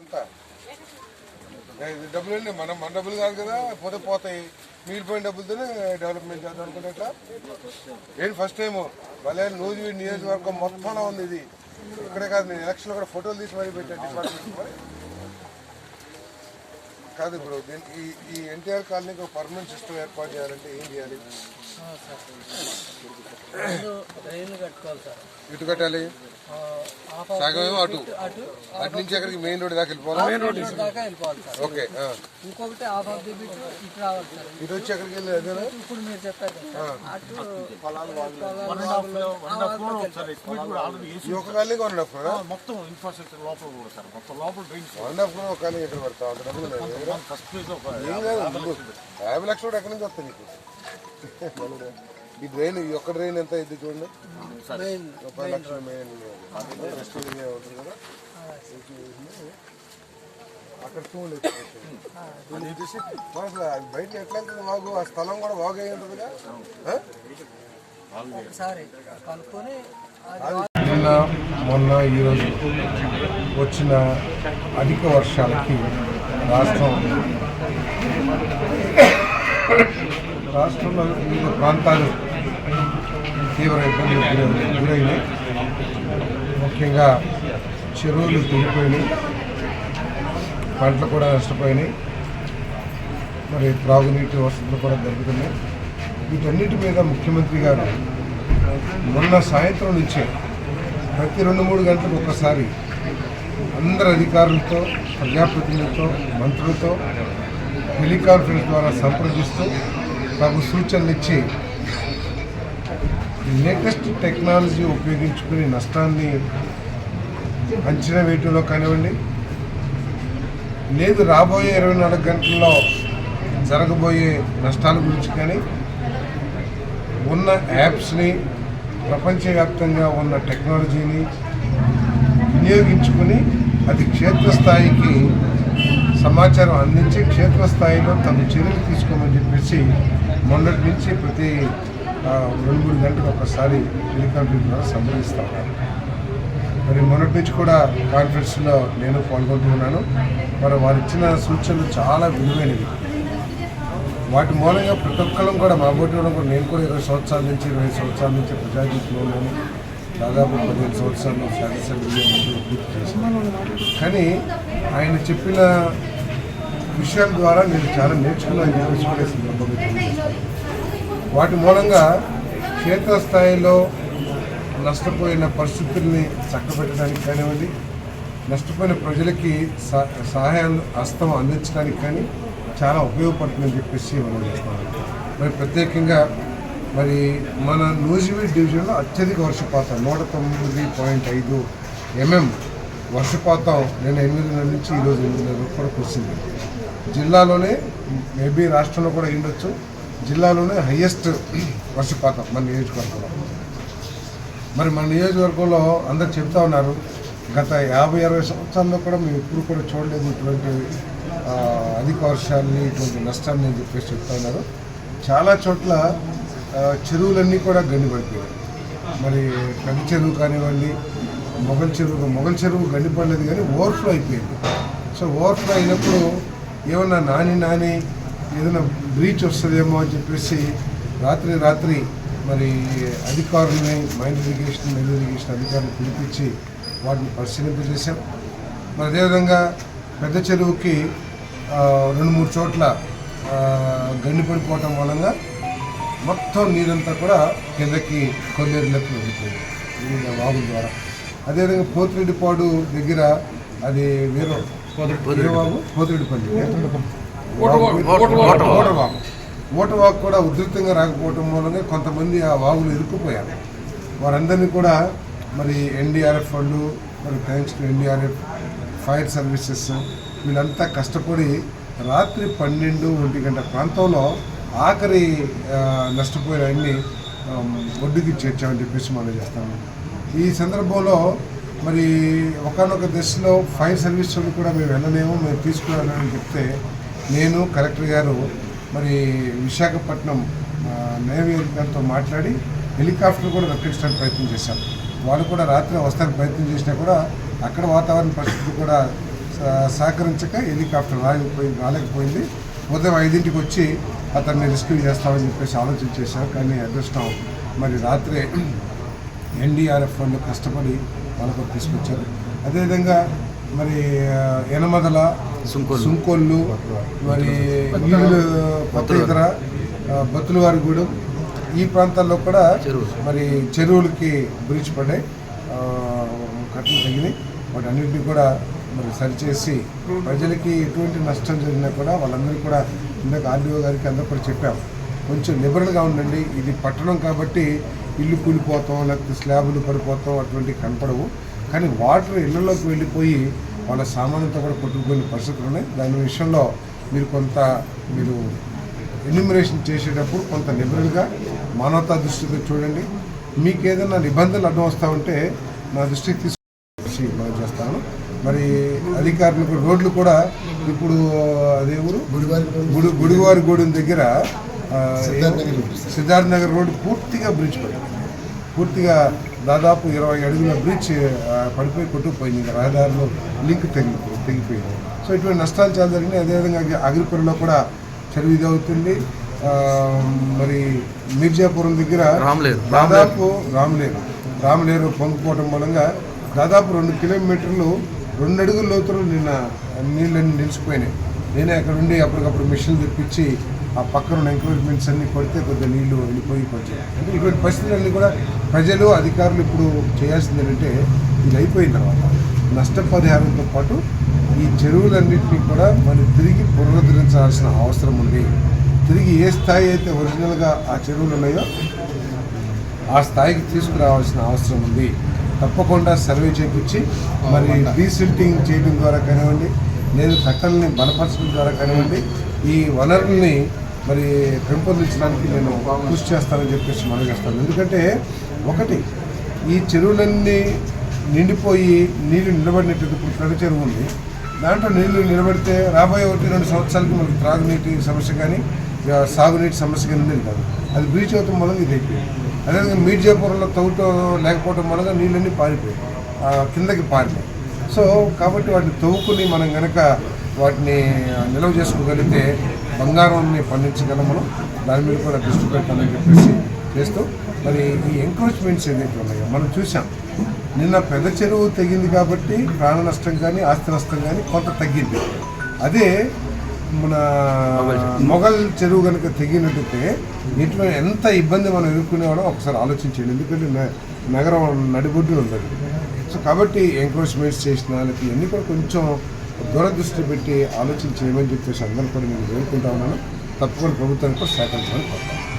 అంతా. ఇది డబ్బులు అండి మనం మన డబ్బులు కాదు కదా పోతే పోతాయి. మిగిలిపోయిన డబ్బులతోనే డెవలప్మెంట్ చేద్దాం అనుకుంటే ఎట్లా? ఏంటి ఫస్ట్ టైం భలే నూజివీడు నియోజకవర్గం మొత్తంలో ఉంది ఇది. ఇక్కడే కాదు నేను ఎలక్షన్లో కూడా ఫోటోలు తీసి మరీ పెట్టాను డిపార్ట్మెంట్ మరి కాదు ఇప్పుడు దీనికి ఈ ఈ ఎన్టీఆర్ కాలనీకి ఒక పర్మనెంట్ సిస్టమ్ ఏర్పాటు చేయాలంటే ఏం చేయాలి? ముందు రైలు కట్టుకోవాలి సార్. ఇటు కట్టాలి? సగం అటు. అటు అటు నుంచి ఎక్కడికి మెయిన్ రోడ్ దాకా వెళ్ళిపోవాలి. మెయిన్ రోడ్ దాకా వెళ్ళిపోవాలి సార్. ఓకే. ఇంకొకటి హాఫ్ ఆఫ్ ది బిట్ ఇటు రావాలి సార్. ఇటు వచ్చి ఎక్కడికి వెళ్ళి అదేనా? ఇప్పుడు మీరు చెప్పారు కదా సార్. అటు పొలాలు ఈ ఒక్క కాలనీకి వన్ హాఫ్ మొత్తం ఇన్ఫ్రాస్ట్రక్చర్ లోపల కూడా సార్. మొత్తం లోపల డ్రైన్స్ వన్ హాఫ్ క్రోర్ ఒక కాలనీ ఎక్కడ అంత ఫస్ట్ ఏం కాదు యాభై లక్షలు కూడా ఎక్కడి నుంచి వస్తాయి నీకు? ఈ డ్రైన్ ఈ ఒక్క డ్రైన్ ఎంత అయింది చూడండి. మెయిన్ ఒక లక్షల మెయిన్ రెస్టారెంట్ ఉంటుంది కదా. అక్కడ చూడండి అది బయట ఎట్లా వెళ్తుంది వాగు? ఆ స్థలం కూడా వాగు అయి అది నిన్న మొన్న ఈరోజు వచ్చిన అధిక వర్షాలకి రాష్ట్రం. రాష్ట్రంలో వివిధ ప్రాంతాలు తీవ్ర ఇబ్బందులు గురైనాయి. ముఖ్యంగా చెరువులు దిగిపోయినాయి పంటలు కూడా నష్టపోయినాయి. మరి త్రాగునీటి వసతులు కూడా దొరుకుతున్నాయి వీటన్నిటి మీద ముఖ్యమంత్రి గారు మొన్న సాయంత్రం నుంచే ప్రతి రెండు మూడు గంటలకు ఒక్కసారి అందరు అధికారులతో ప్రజాప్రతినిధులతో మంత్రులతో టెలికాన్ఫరెన్స్ ద్వారా సంప్రదిస్తూ తగు సూచనలు ఇచ్చి లేటెస్ట్ టెక్నాలజీ ఉపయోగించుకుని నష్టాన్ని అంచనా వేయటంలో కానివ్వండి లేదు రాబోయే ఇరవై నాలుగు గంటల్లో జరగబోయే నష్టాల గురించి కానీ ఉన్న యాప్స్ని ప్రపంచవ్యాప్తంగా ఉన్న టెక్నాలజీని వినియోగించుకుని అది క్షేత్రస్థాయికి సమాచారం అందించి క్షేత్రస్థాయిలో తమ చర్యలు తీసుకోమని చెప్పేసి మొన్నటి నుంచి ప్రతి రెండు మూడు గంటలకు ఒకసారి టెలికాన్ఫరెన్స్ ద్వారా సంప్రదిస్తా ఉన్నారు మరి మొన్నటి నుంచి కూడా కాన్ఫరెన్స్లో నేను పాల్గొంటున్నాను మరి వారు ఇచ్చిన సూచనలు చాలా విలువైనవి. వాటి మూలంగా ప్రతి ఒక్కరం కూడా మా కూడా నేను కూడా ఇరవై సంవత్సరాల నుంచి ఇరవై సంవత్సరాల నుంచి ప్రజాజీవితంలో ఉన్నాను. దాదాపు పదిహేను సంవత్సరాలు శాసనసభ్యులు పూర్తి చేశాను కానీ ఆయన చెప్పిన విషయాల ద్వారా నేను చాలా నేర్చుకున్నాను చెప్పేసి కూడా సందర్భంగా వాటి మూలంగా క్షేత్రస్థాయిలో నష్టపోయిన పరిస్థితుల్ని చక్కబెట్టడానికి కానివ్వండి నష్టపోయిన ప్రజలకి సా- సహాయం హస్తం అందించడానికి కానీ చాలా ఉపయోగపడుతుందని చెప్పేసి మనం చేస్తున్నాం మరి ప్రత్యేకంగా మరి మన నూజివీడ్ డివిజన్లో అత్యధిక వర్షపాతం నూట తొమ్మిది పాయింట్ ఐదు ఎంఎం వర్షపాతం నేను ఎనిమిదిన్నర నుంచి ఈరోజు ఎనిమిదిన్నర వరకు కూడా కురిసింది. జిల్లాలోనే మేబీ రాష్ట్రంలో కూడా ఉండొచ్చు జిల్లాలోనే హయ్యెస్ట్ వర్షపాతం మన నియోజకవర్గంలో. మరి మన నియోజకవర్గంలో అందరు చెప్తా ఉన్నారు గత యాభై అరవై సంవత్సరాల్లో కూడా మేము ఎప్పుడు కూడా చూడలేదు ఇటువంటి అధిక వర్షాలని ఇటువంటి నష్టాన్ని చెప్పేసి చెప్తా ఉన్నారు. చాలా చోట్ల చెరువులన్నీ కూడా గండిపడిపోయాయి మరి పెద్ద చెరువు కానివ్వండి మొగల్ చెరువు మొగల్ చెరువు గండిపడలేదు కానీ ఓవర్ఫ్లో అయిపోయింది. సో ఓవర్ఫ్లో అయినప్పుడు ఏమన్నా నాని నాని ఏదైనా బ్రీచ్ వస్తుందేమో అని చెప్పేసి రాత్రి రాత్రి మరి అధికారులని మైండ్ ఇరిగేషన్ మెయిన్ ఇరిగేషన్ అధికారులు పిలిపించి వాటిని పరిశీలింపజేశాం. మరి అదేవిధంగా పెద్ద చెరువుకి రెండు మూడు చోట్ల గండి పడిపోవటం వలన మొత్తం నీరంతా కూడా కిందకి కొల్లేరులకు వెళ్ళిపోయింది ఈ వాగుల ద్వారా. అదేవిధంగా పోతిరెడ్డిపాడు దగ్గర అది వేరే వాగు పోతిరెడ్డిపల్లి. ఓటర్ వాగు. ఓటర్ వాగు కూడా ఉధృతంగా రాకపోవటం మూలంగా కొంతమంది ఆ వాగులు ఇరుక్కుపోయారు. వారందరినీ కూడా మరి ఎన్డీఆర్ఎఫ్ వాళ్ళు మరి thanks to NDRF fire services. వీళ్ళంతా కష్టపడి రాత్రి పన్నెండు ఒంటి గంట ప్రాంతంలో ఆఖరి నష్టపోయిన అన్ని ఒడ్డుకి చేర్చామని చెప్పేసి మనం చేస్తాము ఈ సందర్భంలో మరి ఒకనొక దశలో ఫైర్ సర్వీస్ వాళ్ళు కూడా మేము వెళ్ళలేము మేము తీసుకురాలని చెప్తే నేను కలెక్టర్ గారు మరి విశాఖపట్నం నేవీ అధికారితో మాట్లాడి హెలికాప్టర్ కూడా రప్పించడానికి ప్రయత్నం చేశాం. వాళ్ళు కూడా రాత్రి వస్తానికి ప్రయత్నం చేసినా కూడా అక్కడ వాతావరణ పరిస్థితి కూడా స- సహకరించక హెలికాప్టర్ రాలేకపోయింది రాలేకపోయింది. ఉదయం ఐదింటికి వచ్చి అతన్ని రెస్క్యూ చేస్తామని చెప్పేసి ఆలోచన చేశారు. కానీ అదృష్టం మరి రాత్రే ఎన్డీఆర్ఎఫ్ వాళ్ళు కష్టపడి వాళ్ళకు తీసుకొచ్చారు. అదేవిధంగా మరి ఆ, యనమదల సుంకొల్లు. మరి ఇతర బతులవారిగూడెం ఈ ప్రాంతాల్లో కూడా మరి చెరువులకి బ్రిడ్జ్ పడ్డాయి కట్టలు తగినాయి వాటి అన్నింటినీ కూడా మరి సరిచేసి ప్రజలకి ఎటువంటి నష్టం జరిగినా కూడా వాళ్ళందరికీ కూడా ఇందాక ఆర్డీఓ గారికి అందరూ కూడా చెప్పాం కొంచెం లిబరల్గా ఉండండి ఇది పట్టణం కాబట్టి ఇల్లు కూలిపోతాం లేకపోతే స్లాబులు పడిపోతాం అటువంటివి కనపడవు. కానీ వాటర్ ఇళ్ళలోకి వెళ్ళిపోయి వాళ్ళ సామాన్యంతో కూడా కొట్టుకుపోయిన పరిస్థితులు ఉన్నాయి. దాని విషయంలో మీరు కొంత మీరు ఎన్యూమినేషన్ చేసేటప్పుడు కొంత లిబరల్గా మానవతా దృష్టితో చూడండి. మీకు ఏదైనా నిబంధనలు అడ్డం వస్తూ ఉంటే నా దృష్టికి తీసుకుని మనం చేస్తాను. మరి అధికారులు కూడా రోడ్లు కూడా ఇప్పుడు అదే ఊరు? గుడి గుడివారి గూడెం దగ్గర సిద్ధార్థ నగర్ రోడ్డు. పూర్తిగా బ్రిడ్జ్ పడింది పూర్తిగా దాదాపు ఇరవై అడుగుల బ్రిడ్జ్ పడిపోయి కొట్టుకుపోయింది. ఇంకా రహదారిలో లింక్ తెగిపోయి తెగిపోయింది. సో ఇటువంటి నష్టాలు చాలా జరిగినాయి. అదేవిధంగా అగిరిపురంలో కూడా చెరువు ఇది అవుతుంది మరి మిర్జాపురం దగ్గర. దాదాపు రామలేరు రామలేరు పొంగిపోవడం మూలంగా దాదాపు రెండు కిలోమీటర్లు రెండు అడుగుల లోతులు నిన్న నీళ్ళన్నీ నిలిచిపోయినాయి. నేనే అక్కడ ఉండి అప్పటికప్పుడు మిషన్లు తెప్పించి ఆ పక్కన ఉన్న ఎంకరేజ్మెంట్స్ అన్ని కొడితే కొద్దిగా నీళ్ళు వెళ్ళిపోయి కొంచెం అంటే ఇటువంటి పరిస్థితులన్నీ కూడా ప్రజలు అధికారులు ఇప్పుడు చేయాల్సింది ఏంటంటే ఇది అయిపోయిన తర్వాత నష్టపరిహారంతో పాటు ఈ చెరువులన్నింటినీ కూడా మనం తిరిగి పునరుద్ధరించాల్సిన అవసరం ఉంది. తిరిగి ఏ స్థాయి అయితే ఒరిజినల్గా ఆ చెరువులు ఉన్నాయో ఆ స్థాయికి తీసుకురావాల్సిన అవసరం ఉంది. తప్పకుండా సర్వే చేపించి మరి డీసిల్టింగ్ చేయడం ద్వారా కానివ్వండి నేను కట్టల్ని బలపరచడం ద్వారా కానివ్వండి ఈ వనరుల్ని మరి పెంపొందించడానికి నేను కృషి చేస్తానని చెప్పేసి మనం చేస్తాను. ఎందుకంటే ఒకటి ఈ చెరువులన్నీ నిండిపోయి నీళ్ళు నిలబడినట్టు ఇప్పుడు ఫ్లడ్ చెరువు ఉంది. దాంట్లో నీళ్ళు నిలబడితే రాబోయే ఒకటి రెండు సంవత్సరాలకి మనకి త్రాగునీటి సమస్య కానీ సాగునీటి సమస్య కింద ఉండేది కాదు. అది బ్రీచ్ అవుతాం మూలంగా ఇది అయిపోయింది. అదేవిధంగా మీర్జాపురంలో తవ్వటం లేకపోవడం మూలంగా నీళ్ళన్నీ పారిపోయాయి. కిందకి పారినాయి సో కాబట్టి వాటిని తవ్వుకుని మనం కనుక వాటిని నిల్వ చేసుకోగలిగితే బంగారాన్ని పండించగలం మనం. దాని మీద కూడా దృష్టి పెట్టాలని చెప్పేసి చేస్తూ మరి ఈ ఎంక్రోచ్మెంట్స్ ఏదైతే ఉన్నాయో మనం చూసాం నిన్న పెద్ద చెరువు తెగింది కాబట్టి ప్రాణ నష్టం కానీ ఆస్తి నష్టం కానీ కొంత తగ్గింది. అదే మన మొఘల్ చెరువు. కనుక తెగినట్టయితే ఇట్లా ఎంత ఇబ్బంది మనం ఎదుర్కొనేవాడో ఒకసారి ఆలోచించండి. ఎందుకంటే నగరం నడిబొడ్డు ఉంది సో కాబట్టి ఎంక్రోచ్మెంట్స్ చేసిన లేకపోతే ఇవన్నీ కూడా కొంచెం దూరదృష్టి పెట్టి ఆలోచన చేయమని చెప్పేసి అందరూ కూడా నేను వేడుకుంటా ఉన్నాను. తప్పకుండా ప్రభుత్వానికి కూడా సహకరించాలని కోరుతాను